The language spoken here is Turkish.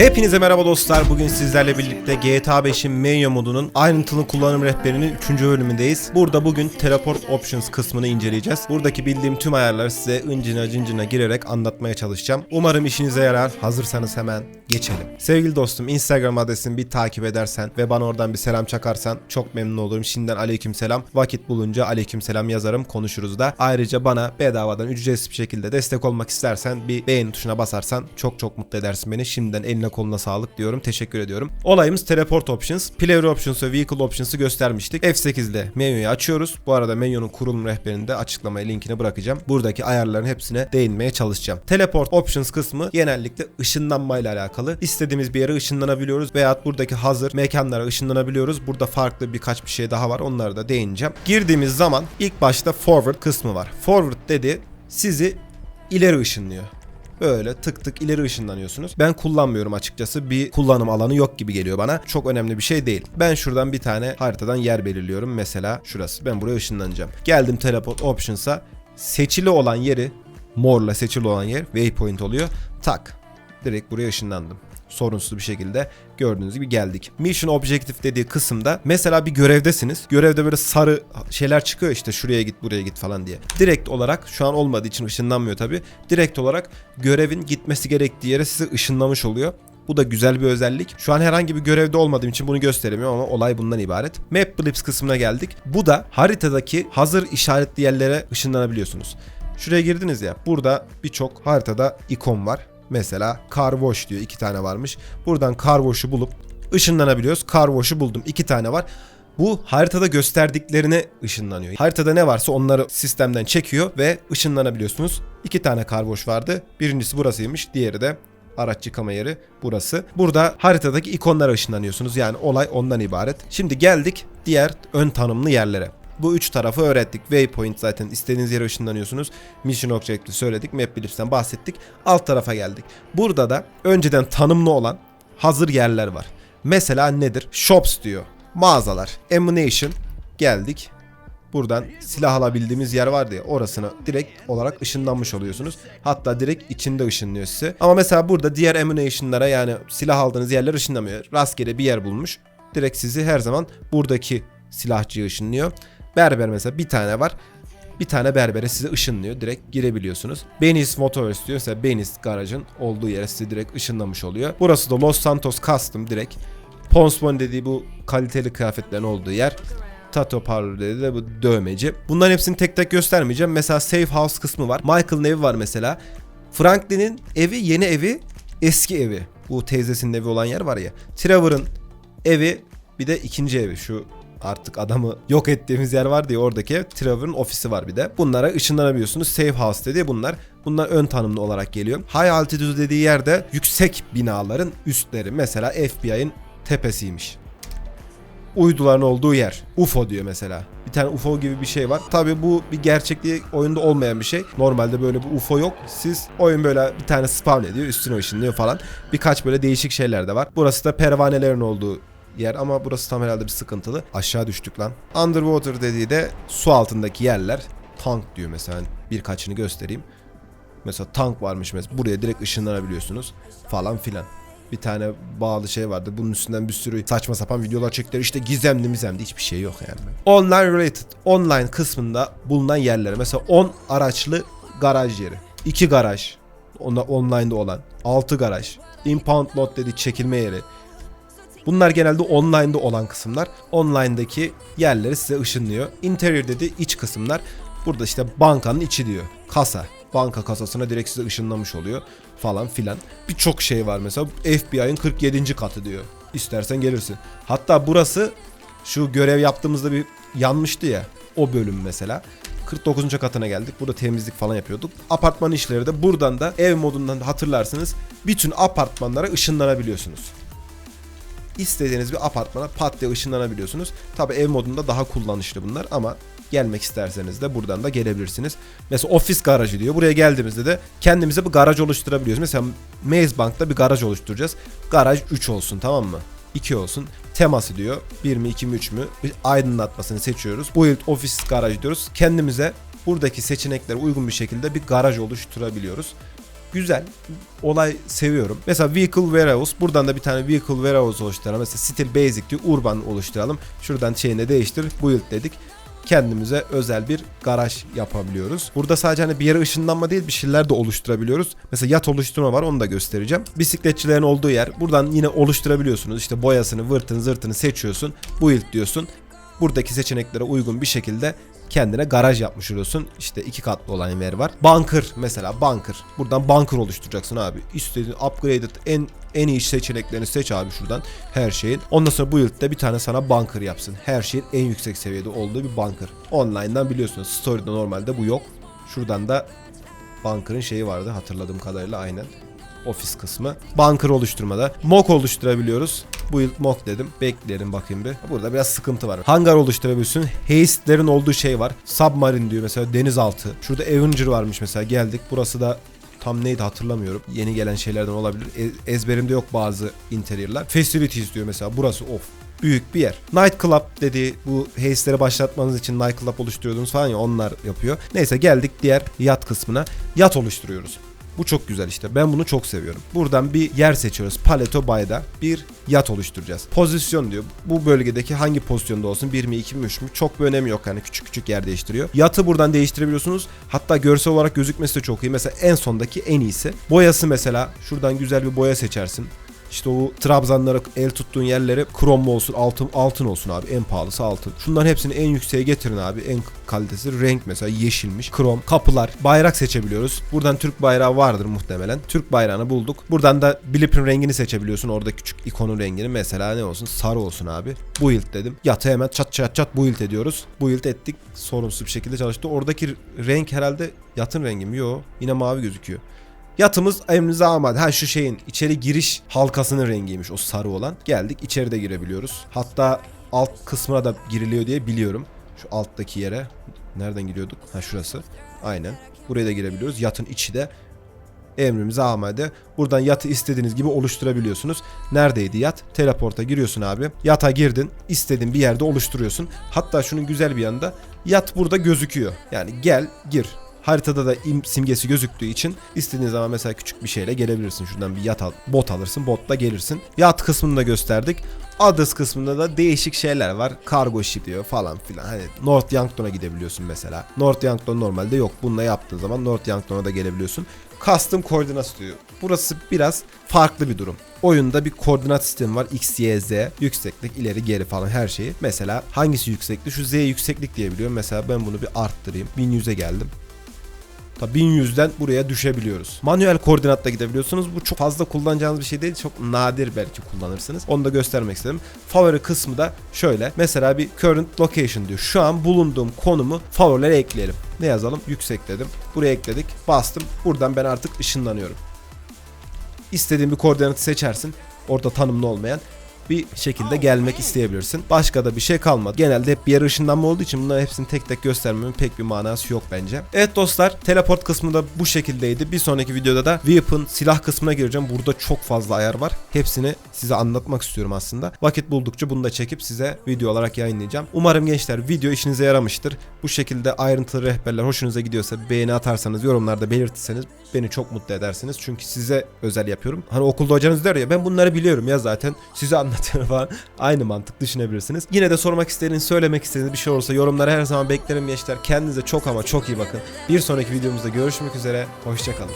Hepinize merhaba dostlar. Bugün sizlerle birlikte GTA 5'in menü modunun ayrıntılı kullanım rehberinin 3. bölümündeyiz. Burada bugün Teleport Options kısmını inceleyeceğiz. Buradaki bildiğim tüm ayarları size incine cincine girerek anlatmaya çalışacağım. Umarım işinize yarar. Hazırsanız hemen geçelim. Sevgili dostum Instagram adresimi bir takip edersen ve bana oradan bir selam çakarsan çok memnun olurum. Şimdiden aleyküm selam. Vakit bulunca aleyküm selam yazarım konuşuruz da. Ayrıca bana bedavadan ücretsiz bir şekilde destek olmak istersen bir beğeni tuşuna basarsan çok çok mutlu edersin beni. Şimdiden eline koluna sağlık diyorum. Teşekkür ediyorum. Olayımız Teleport Options. Player Options ve Vehicle Options'ı göstermiştik. F8'de menüyü açıyoruz. Bu arada menünün kurulum rehberinde açıklamaya linkini bırakacağım. Buradaki ayarların hepsine değinmeye çalışacağım. Teleport Options kısmı genellikle ışınlanmayla alakalı. İstediğimiz bir yere ışınlanabiliyoruz veya buradaki hazır mekanlara ışınlanabiliyoruz. Burada farklı birkaç bir şey daha var. Onlara da değineceğim. Girdiğimiz zaman ilk başta forward kısmı var. Forward dedi sizi ileri ışınlıyor. Böyle tık tık ileri ışınlanıyorsunuz. Ben kullanmıyorum açıkçası. Bir kullanım alanı yok gibi geliyor bana. Çok önemli bir şey değil. Ben şuradan bir tane haritadan yer belirliyorum. Mesela şurası. Ben buraya ışınlanacağım. Geldim Teleport Options'a. Seçili olan yeri morla seçili olan yer waypoint oluyor. Tak. Direkt buraya ışınlandım sorunsuz bir şekilde gördüğünüz gibi geldik. Mission Objective dediği kısımda mesela bir görevdesiniz. Görevde böyle sarı şeyler çıkıyor işte şuraya git buraya git falan diye. Direkt olarak şu an olmadığı için ışınlanmıyor tabi. Direkt olarak görevin gitmesi gerektiği yere sizi ışınlamış oluyor. Bu da güzel bir özellik. Şu an herhangi bir görevde olmadığım için bunu gösteremiyorum ama olay bundan ibaret. Map Blips kısmına geldik. Bu da haritadaki hazır işaretli yerlere ışınlanabiliyorsunuz. Şuraya girdiniz ya. Burada birçok haritada ikon var. Mesela car wash diyor. iki tane varmış. Buradan car wash'u bulup ışınlanabiliyoruz. Car wash'u buldum. iki tane var. Bu haritada gösterdiklerine ışınlanıyor. Haritada ne varsa onları sistemden çekiyor ve ışınlanabiliyorsunuz. İki tane wash vardı. Birincisi burasıymış. Diğeri de araç yıkama yeri burası. Burada haritadaki ikonlara ışınlanıyorsunuz. Yani olay ondan ibaret. Şimdi geldik diğer ön tanımlı yerlere. Bu üç tarafı öğrettik. Waypoint zaten istediğiniz yere ışınlanıyorsunuz. Mission Objective'i söyledik. Map Blips'ten bahsettik. Alt tarafa geldik. Burada da önceden tanımlı olan hazır yerler var. Mesela nedir? Shops diyor. Mağazalar. Ammunition. Geldik. Buradan silah alabildiğimiz yer vardı ya orasına direkt olarak ışınlanmış oluyorsunuz. Hatta direkt içinde ışınlıyor size. Ama mesela burada diğer ammunition'lara yani silah aldığınız yerler ışınlamıyor. Rastgele bir yer bulmuş. Direkt sizi her zaman buradaki silahçıya ışınlıyor. Berber mesela bir tane var. Bir tane berbere size ışınlıyor. Direkt girebiliyorsunuz. Benis Motors diyor. Mesela Benis garajın olduğu yere sizi direkt ışınlamış oluyor. Burası da Los Santos Custom direkt. Ponsbon dediği bu kaliteli kıyafetlerin olduğu yer. Tato Parlor dedi de bu dövmeci. Bunların hepsini tek tek göstermeyeceğim. Mesela Safe House kısmı var. Michael'ın evi var mesela. Franklin'in evi yeni evi eski evi. Bu teyzesinin evi olan yer var ya. Trevor'ın evi bir de ikinci evi şu artık adamı yok ettiğimiz yer var diye oradaki ev. Trevor'ın ofisi var bir de. Bunlara ışınlanabiliyorsunuz. Safe House dedi bunlar. Bunlar ön tanımlı olarak geliyor. High Altitude dediği yerde yüksek binaların üstleri. Mesela FBI'ın tepesiymiş uyduların olduğu yer. UFO diyor mesela. Bir tane UFO gibi bir şey var. Tabi bu bir gerçekliği oyunda olmayan bir şey. Normalde böyle bir UFO yok. Siz oyun böyle bir tane spawn ediyor, üstüne ışınlıyor falan. Birkaç böyle değişik şeyler de var. Burası da pervanelerin olduğu yer ama burası tam herhalde bir sıkıntılı. Aşağı düştük lan. Underwater dediği de su altındaki yerler. Tank diyor mesela. Birkaçını göstereyim. Mesela tank varmış mesela. Buraya direkt ışınlanabiliyorsunuz falan filan bir tane bağlı şey vardı. Bunun üstünden bir sürü saçma sapan videolar çektiler. İşte gizemli mizemli hiçbir şey yok yani. Online related. Online kısmında bulunan yerler. Mesela 10 araçlı garaj yeri. 2 garaj. Onda online'da olan. 6 garaj. Impound lot dedi çekilme yeri. Bunlar genelde online'da olan kısımlar. Online'daki yerleri size ışınlıyor. Interior dedi iç kısımlar. Burada işte bankanın içi diyor. Kasa. Banka kasasına direkt size ışınlamış oluyor falan filan. Birçok şey var mesela FBI'ın 47. katı diyor. İstersen gelirsin. Hatta burası şu görev yaptığımızda bir yanmıştı ya. O bölüm mesela. 49. katına geldik. Burada temizlik falan yapıyorduk. Apartman işleri de buradan da ev modundan hatırlarsınız. Bütün apartmanlara ışınlanabiliyorsunuz. İstediğiniz bir apartmana pat diye ışınlanabiliyorsunuz. Tabi ev modunda daha kullanışlı bunlar ama gelmek isterseniz de buradan da gelebilirsiniz. Mesela ofis garajı diyor. Buraya geldiğimizde de kendimize bir garaj oluşturabiliyoruz. Mesela Maze Bank'ta bir garaj oluşturacağız. Garaj 3 olsun tamam mı? 2 olsun. Teması diyor. 1 mi 2 mi 3 mü? Bir aydınlatmasını seçiyoruz. Build ofis garaj diyoruz. Kendimize buradaki seçeneklere uygun bir şekilde bir garaj oluşturabiliyoruz. Güzel. Olay seviyorum. Mesela Vehicle Warehouse. Buradan da bir tane Vehicle Warehouse oluşturalım. Mesela Style Basic diyor. Urban oluşturalım. Şuradan şeyini değiştir. Build dedik. Kendimize özel bir garaj yapabiliyoruz. Burada sadece hani bir yere ışınlanma değil bir şeyler de oluşturabiliyoruz. Mesela yat oluşturma var onu da göstereceğim. Bisikletçilerin olduğu yer. Buradan yine oluşturabiliyorsunuz. İşte boyasını, vırtını, zırtını seçiyorsun. Build diyorsun. Buradaki seçeneklere uygun bir şekilde kendine garaj yapmış oluyorsun. İşte iki katlı olan yer var. Bunker mesela bunker. Buradan bunker oluşturacaksın abi. İstediğin upgraded en en iyi seçeneklerini seç abi şuradan her şeyin. Ondan sonra build'de bir tane sana bunker yapsın. Her şeyin en yüksek seviyede olduğu bir bunker. Online'dan biliyorsunuz. Story'de normalde bu yok. Şuradan da bunker'ın şeyi vardı hatırladığım kadarıyla aynen ofis kısmı. Bunker oluşturmada. Mock oluşturabiliyoruz. Build mock dedim. Bekleyelim bakayım bir. Burada biraz sıkıntı var. Hangar oluşturabiliyorsun. Haste'lerin olduğu şey var. Submarine diyor mesela denizaltı. Şurada Avenger varmış mesela geldik. Burası da tam neydi hatırlamıyorum. Yeni gelen şeylerden olabilir. E- ezberimde yok bazı interiorlar. Facilities diyor mesela. Burası of büyük bir yer. Night Club dediği bu haste'leri başlatmanız için Night Club oluşturuyordunuz falan ya onlar yapıyor. Neyse geldik diğer yat kısmına. Yat oluşturuyoruz. Bu çok güzel işte. Ben bunu çok seviyorum. Buradan bir yer seçiyoruz. Paleto Bay'da bir yat oluşturacağız. Pozisyon diyor. Bu bölgedeki hangi pozisyonda olsun? 1 mi 2 mi 3 mü? Çok bir önemi yok. Yani küçük küçük yer değiştiriyor. Yatı buradan değiştirebiliyorsunuz. Hatta görsel olarak gözükmesi de çok iyi. Mesela en sondaki en iyisi. Boyası mesela. Şuradan güzel bir boya seçersin. İşte o trabzanlara el tuttuğun yerlere krom olsun altın altın olsun abi en pahalısı altın. Şunların hepsini en yükseğe getirin abi en kalitesi renk mesela yeşilmiş krom kapılar bayrak seçebiliyoruz. Buradan Türk bayrağı vardır muhtemelen. Türk bayrağını bulduk. Buradan da blip'in rengini seçebiliyorsun orada küçük ikonun rengini mesela ne olsun sarı olsun abi. Build dedim. Yatı hemen çat çat çat build ediyoruz. Build ettik sorunsuz bir şekilde çalıştı. Oradaki renk herhalde yatın rengi mi? Yok yine mavi gözüküyor. Yatımız emrinize amade. Ha şu şeyin içeri giriş halkasının rengiymiş o sarı olan. Geldik içeride girebiliyoruz. Hatta alt kısmına da giriliyor diye biliyorum. Şu alttaki yere. Nereden giriyorduk? Ha şurası. Aynen. Buraya da girebiliyoruz. Yatın içi de emrimize amade. Buradan yatı istediğiniz gibi oluşturabiliyorsunuz. Neredeydi yat? Teleporta giriyorsun abi. Yata girdin. istediğin bir yerde oluşturuyorsun. Hatta şunun güzel bir yanında yat burada gözüküyor. Yani gel gir. Haritada da im simgesi gözüktüğü için istediğin zaman mesela küçük bir şeyle gelebilirsin. Şuradan bir yat al, bot alırsın, botla gelirsin. Yat kısmını da gösterdik. Others kısmında da değişik şeyler var. Cargo ship diyor falan filan. Hani North Yankton'a gidebiliyorsun mesela. North Yankton normalde yok. Bununla yaptığın zaman North Yankton'a da gelebiliyorsun. Custom koordinat diyor. Burası biraz farklı bir durum. Oyunda bir koordinat sistemi var. X, Y, Z, yükseklik, ileri, geri falan her şeyi. Mesela hangisi yükseklik? Şu Z yükseklik diye biliyorum. Mesela ben bunu bir arttırayım. 1100'e geldim. Tabi 1100'den buraya düşebiliyoruz. Manuel koordinatla gidebiliyorsunuz. Bu çok fazla kullanacağınız bir şey değil. Çok nadir belki kullanırsınız. Onu da göstermek istedim. Favori kısmı da şöyle. Mesela bir current location diyor. Şu an bulunduğum konumu favorilere ekleyelim. Ne yazalım? Yüksek dedim. Buraya ekledik. Bastım. Buradan ben artık ışınlanıyorum. İstediğin bir koordinatı seçersin. Orada tanımlı olmayan bir şekilde gelmek isteyebilirsin. Başka da bir şey kalmadı. Genelde hep bir yere ışınlanma olduğu için bunların hepsini tek tek göstermemin pek bir manası yok bence. Evet dostlar teleport kısmı da bu şekildeydi. Bir sonraki videoda da weapon silah kısmına gireceğim. Burada çok fazla ayar var. Hepsini size anlatmak istiyorum aslında. Vakit buldukça bunu da çekip size video olarak yayınlayacağım. Umarım gençler video işinize yaramıştır. Bu şekilde ayrıntılı rehberler hoşunuza gidiyorsa beğeni atarsanız yorumlarda belirtirseniz beni çok mutlu edersiniz. Çünkü size özel yapıyorum. Hani okulda hocanız der ya ben bunları biliyorum ya zaten size anlatıyorum falan. Aynı mantık düşünebilirsiniz. Yine de sormak istediğiniz, söylemek istediğiniz bir şey olursa yorumlara her zaman beklerim gençler. Kendinize çok ama çok iyi bakın. Bir sonraki videomuzda görüşmek üzere. Hoşçakalın.